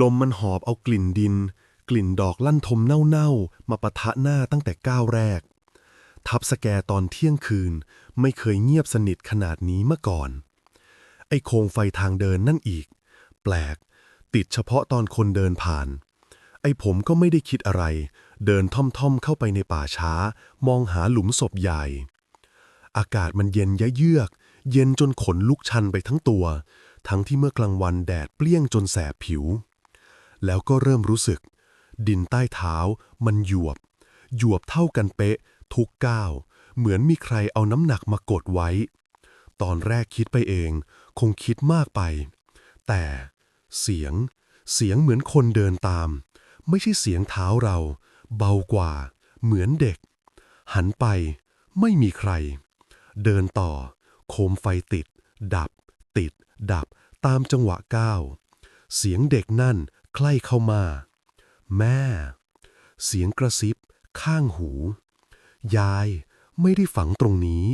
ลมมันหอบเอากลิ่นดิน กลิ่นดอกลั่นทมเน่าๆ มาปะทะหน้าตั้งแต่ก้าวแรก ทับสแกตอนเที่ยงคืนไม่เคยเงียบสนิทขนาดนี้เมื่อก่อน ไอ้โคมไฟทางเดินนั่นอีก แปลก ติดเฉพาะตอนคนเดินผ่าน ไอ้ผมก็ไม่ได้คิดอะไร เดินท่อมๆเข้าไปในป่าช้า มองหาหลุมศพใหญ่ อากาศมันเย็นยะเยือก เย็นจนขนลุกชันไปทั้งตัว ทั้งที่เมื่อกลางวันแดดเปรี้ยงจนแสบผิว แล้วก็เริ่มรู้สึก ดินใต้เท้า มันหยวบ หยวบเท่ากันเป๊ะ ทุกก้าว เหมือนมีใครเอาน้ำหนักมากดไว้ ตอนแรกคิดไปเอง คงคิดมากไป แต่เสียง เสียงเหมือนคนเดินตาม ไม่ใช่เสียงเท้าเรา เบากว่า เหมือนเด็ก หันไป ไม่มีใคร เดินต่อ โคมไฟติด ดับ ติด ดับ ตามจังหวะก้าว เสียงเด็กนั่นใกล้เข้ามา แม่ เสียงกระซิบ ข้างหู ยายไม่ได้ฝังตรงนี้